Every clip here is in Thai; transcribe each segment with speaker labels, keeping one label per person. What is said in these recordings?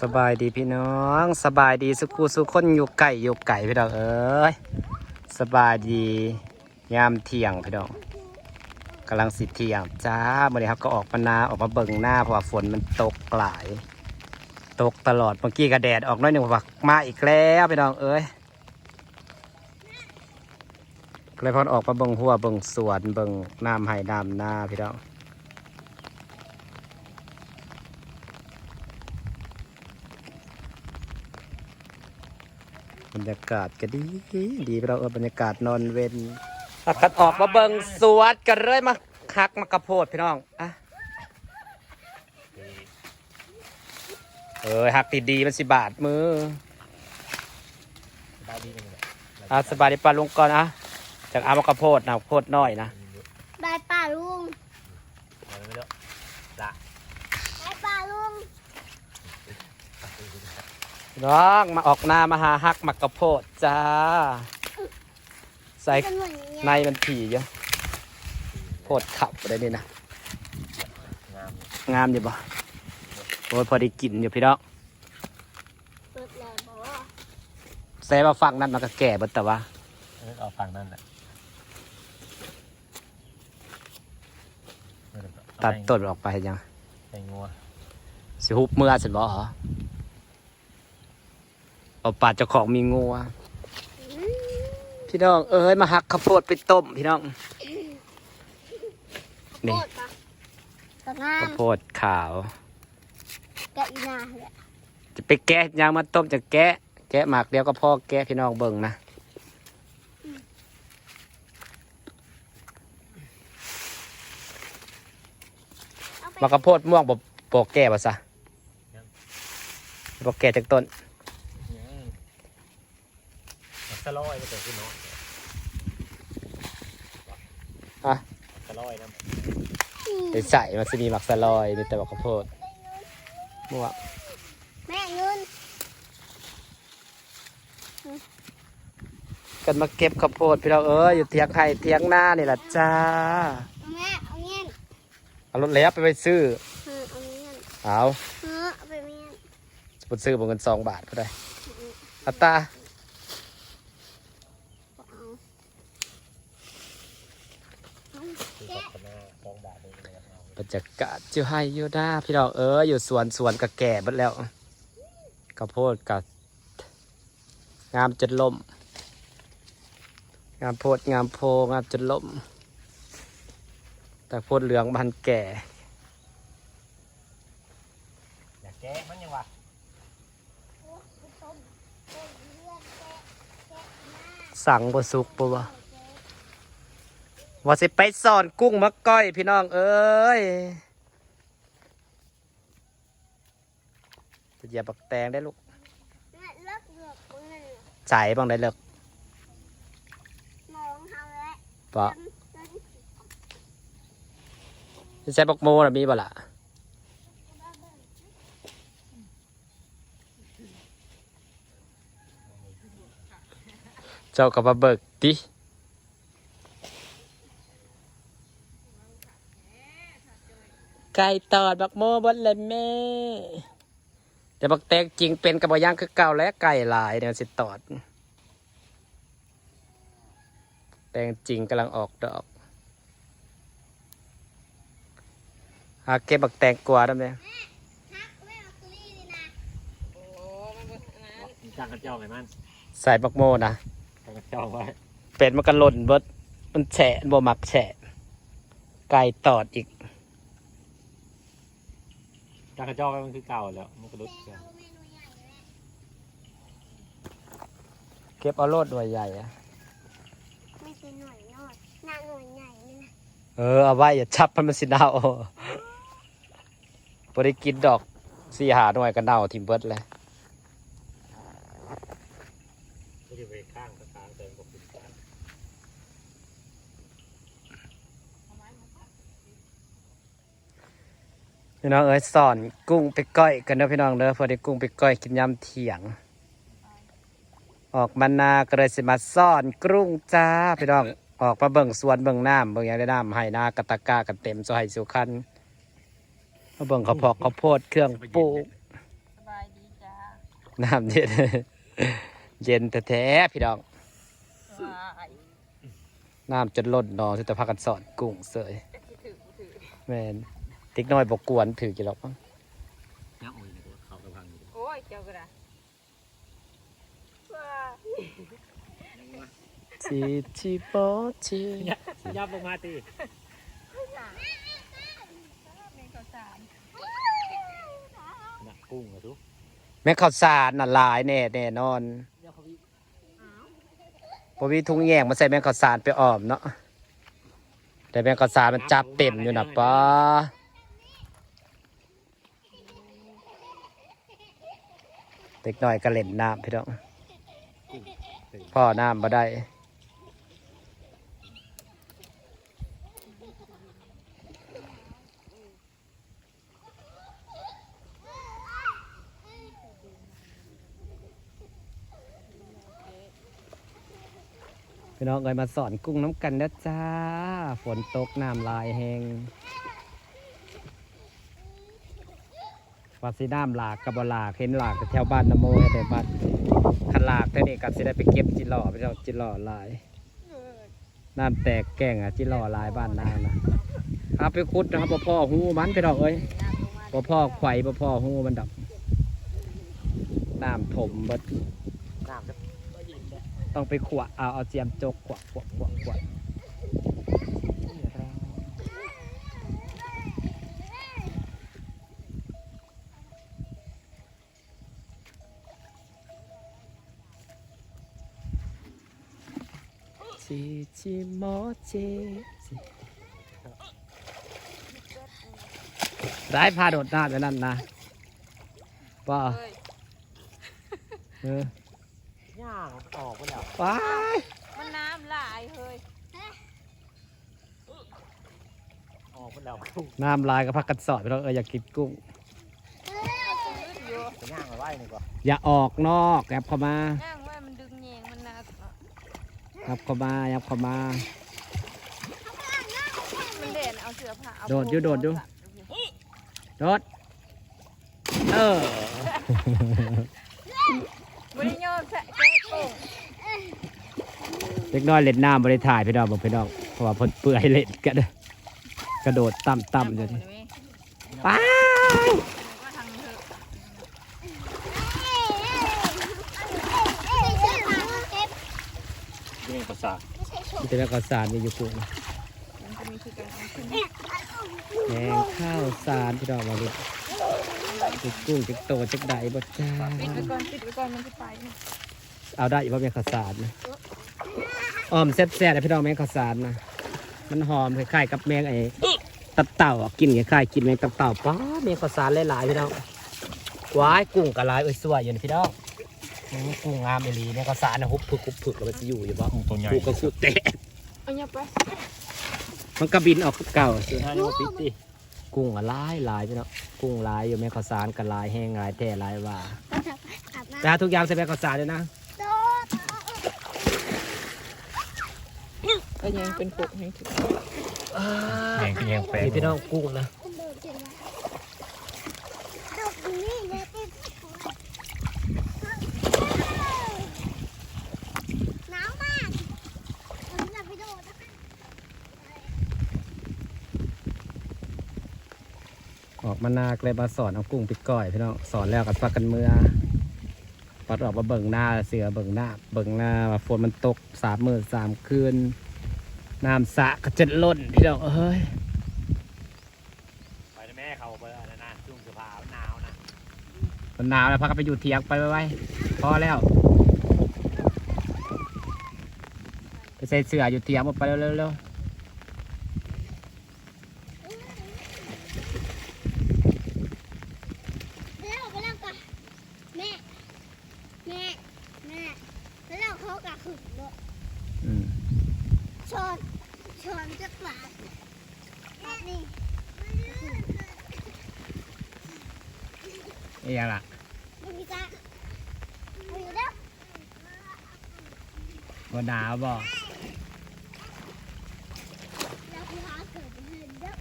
Speaker 1: สบายดีพี่น้อง สบายดีสุกูสุคนอยู่ไก่อยู่ไก่พี่น้องเอ้ยสบายดียามเที่ยงพี่น้องกำลังสิเที่ยงจ้าเมื่อนี้ครับก็ออกมานาออกมาเบิ่งหน้าเพราะว่าฝนมันตกหลาย ตกตลอดเมื่อกี้กระแดดออกน้อยหนึ่งว่ามาอีกแล้วพี่น้องเอ้ยเลยพอนออกมาเบิ่งหัวเบิ่งสวนเบิ่งน้ำไห้น้ำหน้าพี่น้อง บรรยากาศก็ดี ดีเราเออบรรยากาศนอนเวนตัดกันออกมาเบิงสวดกันเลยมาคักมากระโพดพี่น้องอะเออหักติดดีมันสิบาทมือ
Speaker 2: สบายดีเลย
Speaker 1: อะสบายดีปลาลุงก่อนอะจากอามากระโพดนะโพดน้อยนะ
Speaker 3: ได้ป่าลุง
Speaker 2: เอาไม่เลือกละ
Speaker 3: ได้ป่าลุง
Speaker 1: พี่ น้องมาออกหน้ามาหาหักมากระโพดจ้า ใส่
Speaker 3: เป็นเหมือน
Speaker 1: ในมันผีเยอะโพดขับได้นี่นะ
Speaker 2: งาม
Speaker 1: งามอยู่ปะโอ้ยพอได้กินอยู่พี่น้อง
Speaker 3: เปิดแล้วบอกว่า
Speaker 1: แซ่บมาฟังนั่นมันก็แก่เบดแต่ว่า
Speaker 2: เออเอาฝั่งนั่นแหละ
Speaker 1: ตัดต้นออกไปยัง
Speaker 2: ใส่งัว
Speaker 1: สิฮุบเมื่อสิบ่เหรอ เอาปาดเจ้าของมีงัวพี่น้องเอ้ยมาหักข้าวโพดไปต้มพี่น้องนี่
Speaker 3: โคตรปะสงา
Speaker 1: ข้ามวโพดขาว
Speaker 3: แกะอีนาเลย
Speaker 1: จะไปแกะยางมาต้มจะแกะ แกะหมากเดียวก็พอแกะพี่น้องเบิ่งนะ
Speaker 3: เอาไป
Speaker 1: มากข้าวโพดม่วงบ่บ่แก่บ่ซะบ่แก่จากต้น
Speaker 2: มัก สะลอยก็เกิดขึ้นเนาะ
Speaker 1: อะ
Speaker 2: สะลอยนะ
Speaker 1: ไปใส่มันสิมีหมักสลอยมีแต่บักข้าวโพดม่วง
Speaker 3: แม่เงิน
Speaker 1: กันมาเก็บข้าวโพดพี่น้องเอ้ยอยู่เทียงไห่เทียงหน้านี่แหละจ้า
Speaker 3: เอาแม่เอาเงี้ย
Speaker 1: เอารถแล้วไปไปซื้อ
Speaker 3: เออเอาเงี้ย
Speaker 1: เอา
Speaker 3: เออเอาไปเงี้ย
Speaker 1: จะไปซื้อบนเงินสองบาทก็ได้อัตรา
Speaker 3: เอาเอา
Speaker 2: คือกับคณะสองบาทเลยนะครั บเอา
Speaker 1: บรรยากาศเจ้าให้อยู่หน้าพี่น้องเอ้ยอยู่สวนสวนกับแก่หมดแล้วข้าวโพดกับงามจนล่มงามโพดงามโพงามจนล่มแต่โพดเหลืองมันแก่
Speaker 2: อยากแก้มันยังวะ
Speaker 1: สั่งบสุกปะวะ ว่าสิไปสอนกุ้งมะก้อยพี่น้องเอ้ยจะเหยียบบักแตงได้ลูก
Speaker 3: แม่เลิกเหลือกปืน
Speaker 1: ใจบ้างได้เลิก
Speaker 3: มองทำแล้ว
Speaker 1: ปะใช้บักโมนะมีบ่ล่ะเจ้ากับมาเบิกดิ ไก่ตอดบักโมบดเลยแม่ แต่บักแตงจริงเป็นกับบย่างคือเก่าและไก่หลายเนี่ยสิตอด แตงจริงกำลังออกดอกหาเก็บบักแตงกวาได้ไหม
Speaker 3: ฮักแม่เอาตุลี่นี่นะ
Speaker 2: จ้างกระเจ้าไงมัน
Speaker 1: ใส่บักโมนะ
Speaker 2: จ้างกระเจ้าไว้
Speaker 1: เป็ดมันก็หล่นเบิดมันแฉะบ่มักแฉะไก่ตอดอีก
Speaker 2: จ้างกระเจ้าไว้มันคือเก่าแล้วมันก็รุดเสีย
Speaker 3: เอาเมนูใหญ่เลย
Speaker 1: เก็บเอาโลดด้วยใหญ่อะ
Speaker 3: ไม่ใช่หน่วยนอดหน้าหน่วยใหญ่นี่นะ
Speaker 1: เออเอาไว้อย่าชับมันมันสิเน่าบ่ได้กินดอกสี่หาหน่วยก็เน่าทิมเบิดเลย
Speaker 2: ไม่ได้ไปข้างกระถางแต่บอกติดกัน
Speaker 1: พี่น้องเอ้ยสอนกุ้งไปก้อยกันเด้อพี่น้องเด้อพอได้กุ้งไปก้อยกินยำเถียง ออกมานาก็เลยสิมาซ่อนกรุ้งจ้าพี่น้องออกมาเบิ่งสวนเบิ่งน้ำเบิ่งอย่างได้น้ำให้นากระตะกร้ากันเต็มสให้สุขันมาเบิ่งข้าวพอกข้าวโพดเครื่องปลูก
Speaker 4: สบายดี
Speaker 1: น้ำเย็นเย็นแท้ๆพี่น้อง
Speaker 4: ว้าย
Speaker 1: น้ำจนล้นนองสุดแต่พากันสอนกุ้งเสย
Speaker 4: คิดถึงถือ
Speaker 1: แม่น ติ๊กน้อยบอกกวนถือกี่หรอกมั้ง
Speaker 2: น้ำโอ้ยเขากระพังอยู่
Speaker 4: โอ้ยเจ้าก็ได้ว้าย
Speaker 1: ชีชีโปชี
Speaker 2: ยับลงมาตี
Speaker 4: แม่งข้าวสาร
Speaker 2: น่ะกุ้งเหรอทุก
Speaker 1: แม่ข้าวสารน่ะหลายแน่แน่นอนพอวิทุงแยงมาใส่แม่ข้าวสารไปอ้อมเนาะแต่แม่ข้าวสารมันจับเต็มอยู่นะป้า เด็กน้อยก็เล่นน้ำพี่น้องพ่อน้ำมาได้พี่น้องเอ้ยมาสอนกุ้งน้ำกันนะจ้า ฝนตกน้ำลายแหง ว่าสิน้ำหลากกับบหลากเห็นหลากแต่แถวบ้านนโมให้แต่บ้านคันหลากแต่นี่กับสิได้ไปเก็บจิหล่อไปเอาจิหล่อหลายน้ำแตกแก่งอะจิหล่อหลายบ้านนานะเอาไปคุดนะครับบ่พ่อหูมันพี่น้องเอ้ย
Speaker 4: น้ำลงมา
Speaker 1: บ่พ่อไข่บ่พ่อหูมันดับน้ำถมเบิด
Speaker 2: น้ำจะ
Speaker 1: ต้องไปขวะเอาเอาเจียมจกขวะขวะขวะขวะ จีจีโมจีจีได้พาโดดน้ำไปนั่นนะป่า
Speaker 4: เฮ้ย
Speaker 1: เอ
Speaker 2: ย่
Speaker 1: อย่าง
Speaker 2: ออกไปแล้ว
Speaker 1: ว้าย
Speaker 4: มันน้ำลายเฮ้ย
Speaker 2: ออกไปแล้วกุ้ง
Speaker 1: น้ำลายก็พักกันสอดไปแล้วเอออยากกินกุ้ง
Speaker 4: อยู่
Speaker 2: จะย่างมาไว้นี่ก่อน
Speaker 1: อย่าออกนอกแอบเข้ามา
Speaker 4: นั่งไว้มันดึงแยงมันหนักเนาะ
Speaker 1: แอบเข้ามาแอบเข้ามา
Speaker 4: มันเด่นเอาเสื้อผ้าเอา
Speaker 1: โดดอยู่โดดอยู่ โดด เออ
Speaker 4: ไม่ได้ยอมแสะแก้โป่ง
Speaker 1: เล็กน้อยเล่นน้ำบริถ่ายพี่น้องบอกพี่น้องเพราะว่าเพิ่นเปื่อยเล่นกันกระโดดต่ำต่ำอยู่ที่ป้า
Speaker 4: ก็ทางเถอะ
Speaker 2: เรื่องภาษา
Speaker 1: ที่จะแม่ข้าวสารมีอยู่กุ้ง
Speaker 4: มันจะมีคือการทำขึ้น
Speaker 1: แกงข้าวสารพี่น้องมาดูจุกกุ้งจุกโตจุกใดบ่จ้า
Speaker 4: ปิดไว้ก่อนปิดไว้ก่อนมันจะไป
Speaker 1: เอาได้อีกว่าแม่ข้าวสารนะอ้อมแซ่บๆนะพี่น้องแม่ข้าวสารนะมันหอมคล้ายๆกับแมงไอ้ตับเต่าอะกินคล้ายๆกินแมงตับเต่าป้าแมงข้าวสารหลายๆพี่น้องว้ายกุ้งกะลายเอ้ยสวยอยู่นี่พี่น้องอืมกุ้งงามอีหลีแมงข้าวสารนะฮุบผึกฮุบผึกแล้วมันจะอยู่อยู่บ่
Speaker 2: กุ้งตัวใหญ่
Speaker 1: กูก็คูเตะ
Speaker 4: เอาเงียบไป
Speaker 1: มันก็บินออกคือเก่าสิ
Speaker 2: ห้านี่ว่าปิดดิ
Speaker 1: กุ้งอะหลายหลายพี่น้องกุ้งหลายอยู่แม่ข้าวสารก็หลายแห้งหลายแท้หลายว่าจ้าทุกอย่างใส่แม่ข้าวสารเลยนะ
Speaker 4: ก็ยังเป็นปุกให้ถึง
Speaker 2: แหงแหงแปลง
Speaker 1: นี่พี่น้องกุ้งนะ
Speaker 3: น้ำมากเราจะไปโดด
Speaker 1: ออก มานาเลยมาสอนเอากุ้งไปก้อยพี่น้องสอนแล้วกันปักกันเมื่อปัดออกมาเบิ่งหน้าเสือเบิ่งหน้าเบิ่งหน้าว่าฝนมันตกสามมื้อสามคืนน้ำสระก็จะล้นพี่น้องเอ้ย
Speaker 2: ไปนะแม่เขาไปอะไรนะช่วงเสื้อผ้าหนาวนะ
Speaker 1: มันหนาวแล้วพักกันไปอยู่เถียงไปไว้ไว้พอแล้วไปใส่เสื้ออยู่เถียงหมดไปเร็วๆเร็ว
Speaker 3: แล้วไปแล้วกันแม่แม่แม่แล้วเขากะขึงเลย
Speaker 1: ๆอืม
Speaker 3: ชน ชนจะกวาดนี่
Speaker 1: นี่ยังล่ะ
Speaker 3: มึงจะเอาอยู่แล้ว
Speaker 1: บ่หนาวบ่
Speaker 3: แล้วกูหาเกิดเห็นแล้ว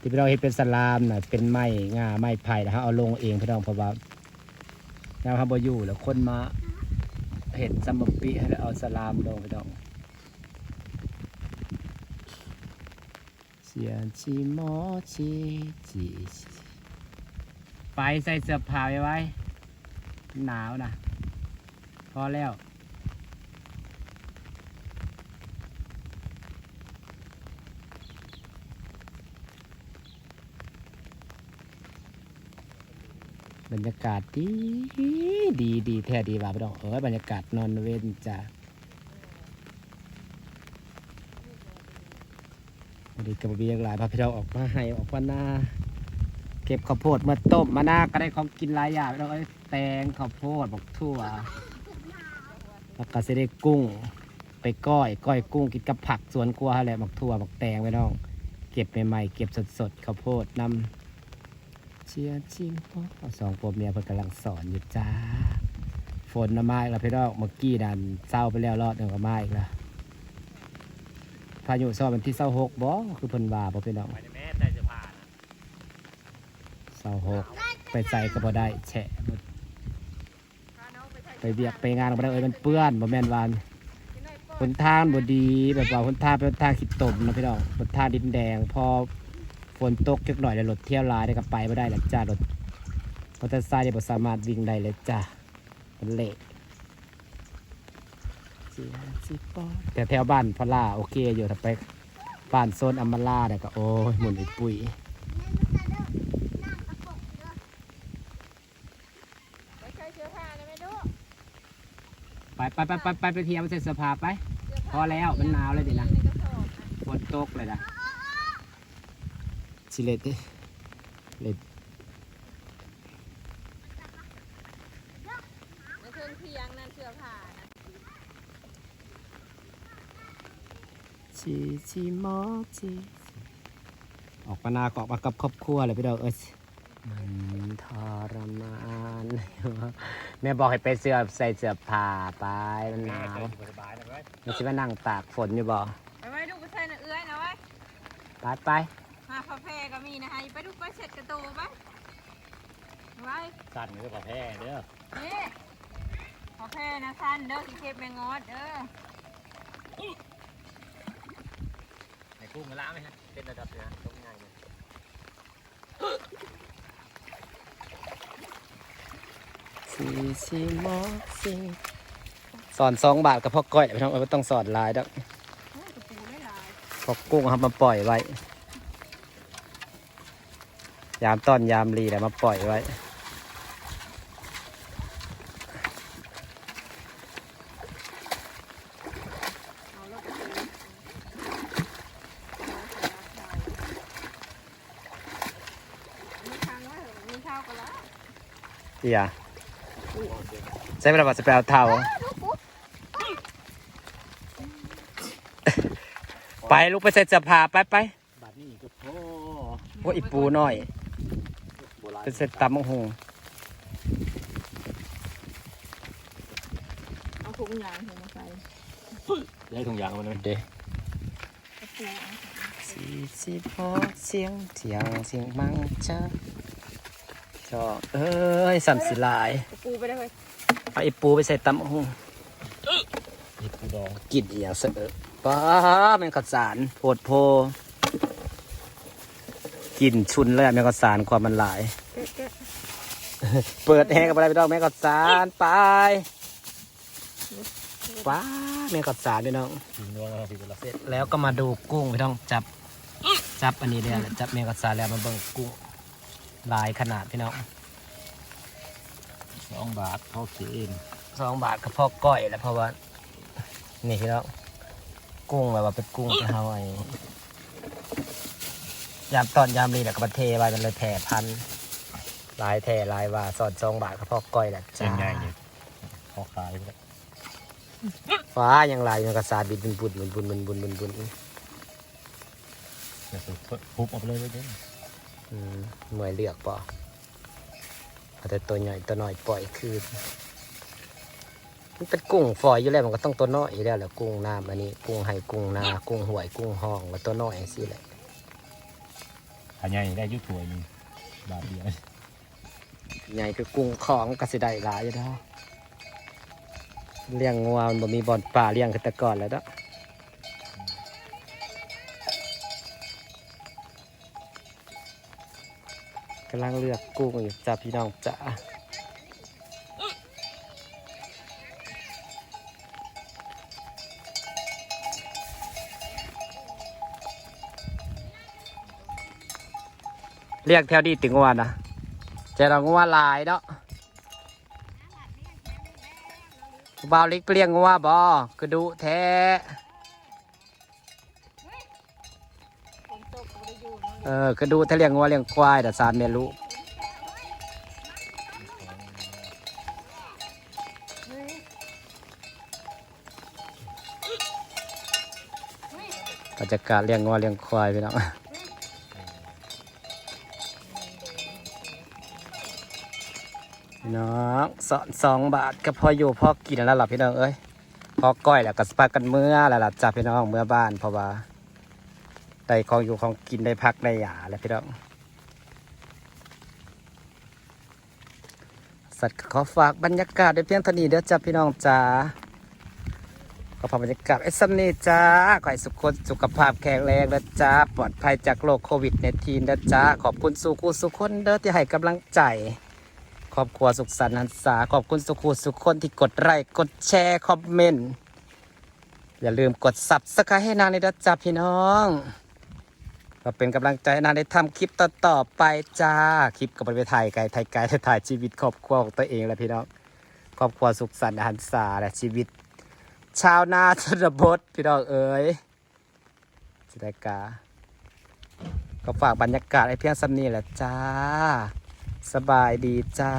Speaker 1: ที่พี่น้องเห็นเป็นสลามน่ะเป็นไม้งาไม้ไผ่นะฮะเอาลงเองพี่น้องเพราะว่าน้ำฮับบอยู่แล้วคนมา เห็นซัมมปีให้เอาสลามลงไปดองเสียงชีหมอชีจีไปใส่เสื้อผ้าไว้ไว้ หนาวนะพอแล้ว รรยากาศดีดีดีแท้ดีว่าพี่น้องเอ้ยบรรยากาศนอนเว้นจ้ะวันนี้กับเบียกหลายพาพี่น้องออกมาให้ออกมาหน้า เก็บข้าวโพดมาต้มมาหน้าก็ได้ของกินหลายอย่างพี่น้องเอ้ยแตงข้าวโพดบอกทั่วแล้วก็จะได้กุ้ง ไปก้อยก้อยกุ้งกินกับผักสวนครัวอะไรบอกทั่วบอกแตงพี่น้อง เก็บใหม่ๆเก็บสดๆข้าวโพดนำ เชียร์ชิมพ่อสองผัวเมียเพิ่นกำลังสอนอยู่จ้า ฝนน่ะมาอีกแล้วพี่น้องเมื่อกี้นั่นเศร้าไปแล้วรอดหนึ่งก็มาอีกแล้วพายุซ้อมวันที่เศร้าหกบ่คือเพิ่นว่าบ่พี่น้อง
Speaker 2: ไปในแม่ใส่เสื้อผ้านะ
Speaker 1: เศร้าหกไปใส่ก็บ่ได้แฉะหมดไปเบียกไปงานก็บ่ได้เอ้ยมันเปื้อนบ่แม่นวาอันหนทางบ่ดีแบบว่าหนทางเป็นหนทางขี้ตมนะพี่น้องหนทางดินแดงพอ ฝนตกจักหน่อยแล้วรถเที่ยวหลายได้วก็ไปบ่ได้แล้วจ้ารถมอเตอร์ไซค์เนี่ยบ่สามารถวิ่งได้เลยจ้ามันเละแต่แถวบ้านพอล่าโอเคอยู่ถ้าไปบ้านโซนอัมมาลาเนี่ยก็โอ้ยหมุนอีปุ๋ย
Speaker 4: ไปใช้เสื้อผ้าได้ไหมลูก
Speaker 1: ไปไปไปไปไปไปเที่ยวไปใส่เสื้อผ้าไป พอแล้วมันหนาวเลยดินะ
Speaker 4: ในกระสอบนะ
Speaker 1: ฝนตกเลยนะ ชิเลตเลต
Speaker 4: ในเครื่องเคียงนั่นเสื้อผ้านะ
Speaker 1: ชีชีมอชีออกมานาเกาะมากับครอบครัวเลยพี่ดอกเอ้ยมันทรมานแม่บอกให้ไปเสื้อใส่เสื้อผ้าไปมันห
Speaker 2: แม่
Speaker 1: นาว
Speaker 2: ใส่สบายๆนะเว้ย
Speaker 1: มันจะมานั่งตากฝนอยู่บ่
Speaker 4: ไปไว้ลูกไปใส่น่ะเอื้อยนะไว้
Speaker 1: ไปไป
Speaker 4: มาพาแพรก็มีนะคะไปลูกไปเสร็จกระโตไปไว้
Speaker 2: สั่นเด้อกับแพ้เด้อ
Speaker 4: นี่พาแพรนะท่านเด้อที่เก็บแมงงอดเด้อ
Speaker 2: ในกุ้งกันล้างไหมฮะเป็นระดับเสือต้มง่ายเลย
Speaker 1: ชีชีมอชีสอนสองบาทกับพ่อก้อยพี่น้องเอ้ยไม่ต้องสอนหลายดอก
Speaker 4: โอ้ยกระปูได้หลาย
Speaker 1: พอกุ้งครับมาปล่อยไว้ ยามต้อนยามรีแล้วมาปล่อยไว้
Speaker 4: เอาแล้วกระปูมีทางว่ามีเท้ากันแล้ว
Speaker 1: เอียใช้เวลาบัดจะไปเอาเท่า ไปลูกไปใส่เสื้อผ้าไปไป
Speaker 2: บัดนี้ก็โอ้
Speaker 1: พวกอีปูน้อย
Speaker 2: โบราณ
Speaker 1: ไปใส่ตำมังหง
Speaker 4: เอาถุงยางถุงมาใส่
Speaker 2: ได้ถุงยางมันเลย
Speaker 1: เด้
Speaker 4: กระปูเอา
Speaker 1: สีสีพอเสียงเสียงเสียงมังเจอชอบเอ้ยสันสิหลาย
Speaker 4: กระปูไปได้เลย
Speaker 1: เอาอีปูไปใส่ตำมังหง
Speaker 2: หยิบปูดอง
Speaker 1: กินอหย่างเสอป้าแมงกะสารโพดโพกินชุนเลยอะแมงกะสารความมันหลาย
Speaker 4: แกะแกะ
Speaker 1: เปิดแฮงกับอะไรไปดอกแมงกะสารไปป้าแมงกะสารพี่น้อง
Speaker 2: กินนัวนะครับพี่เวลา
Speaker 1: เสร็จแล้วก็มาดูกุ้งพี่น้องจับ จับอันนี้เลยจับแมงกะสารแล้วมาเบิ่งกุ้งหลายขนาดพี่น้อง
Speaker 2: สองบาทเขาเขียน
Speaker 1: สองบาทก็พอก้อยแล้วเพราะว่านี่พี่น้องกุ้งแบบว่าเป็นกุ้งที่เฮาไอ้ยามตอนยามรีแล้วก็มาเทไว้มันเลยแผ่พันธุ์ห ลายแท่หลายว่าสอดสองบาทก็พอก้อยแหละ
Speaker 2: เส้นใหญ่เนี่ยเขาขายไปแล้ว
Speaker 1: ฟ้ายังลายยังกระสาบินบุญบุญบุญบุญบุญบุญบุญบุญ
Speaker 2: เดี๋ยวสุดปุ๊บออกไปเลยเลยเด้อ
Speaker 1: อืมหน่วยเลือกป่ะเอาแต่ตัวใหญ่ตัวน้อยปล่อยคืนมันเป็นกุ้งฝอยอยู่แล้วมันก็ต้องตัวน้อยอยู่แล้วแหละกุ้งน้ำอันนี้กุ้งไห้กุ้งนากุ้งหวยกุ้งห้องแล้วตัวน้อยอย่างนี้แหละ
Speaker 2: ขายใหญ่ได้อยุถวยหนึงบาทเดียว
Speaker 1: ใหญ่คือกุ้งของกสิได้หลายอยู่เนาะเลี้ยงงัวมันบ่มีบ่อนป่าเลี้ยงคือแต่ก่อนแล้วเนาะกำลังเลือกกุ้งอยู่จ้าพี่น้องจ้าเรียกแถวดีถึงงัวนะ เจะเรางัวหลายเนาะบ่าวเล็กไปลี้ยงงัวบ่กระดูแท้
Speaker 4: ฝนตกก็บ่ได้อเอ
Speaker 1: อกระดูถ้าเลี้ยงงัวเลี้ยงควายแต่สามเมลูบรรยากาศเลี้ยงงัวเลี้ยงควายพี่น้อง พี่น้องสอนสองบาทก็พออยู่พอกินแล้วล่ะพี่น้องเอ้ยพอก้อยแล้วก็สปากันเมื่อแล้วล่ะจ้าพี่น้องเมื่อบ้านเพราะว่าได้ของอยู่ของกินได้พักได้หยาแล้วพี่น้องสัตว์ขอฝากบรรยากาศไว้เพียงเท่านี้เด้อจ้าพี่น้องจ้าขอพาบรรยากาศไอ้ซัมนี่จ้าขอให้สุขคนสุขภาพแข็งแรงนะจ้าปลอดภัยจากโรคโควิดในทีนะจ้าขอบคุณสุขุสุขคนเด้อที่ให้กำลังใจ ครอบครัวสุขสันต์หันษาขอบคุณสุขุสุขคนที่กดไลค์กดแชร์คอมเมนต์อย่าลืมกดสับสไครให้นางในด้จ้าพี่น้องก็เป็นกำลังใจให้นางได้ทำคลิปต่อๆไปจ้าคลิปก็ไปถ่ายไกลถ่ายไกลถ่ายชีวิตครอบครัวของตัวเองแหละพี่น้องครอบครัวสุขสันต์หันษาและชีวิต ชาวนาชนบทพี่น้องเอ๋ยสิได้กาก็ฝากบรรยากาศให้เพียงสำนีแหละจ้า สบายดีจ้า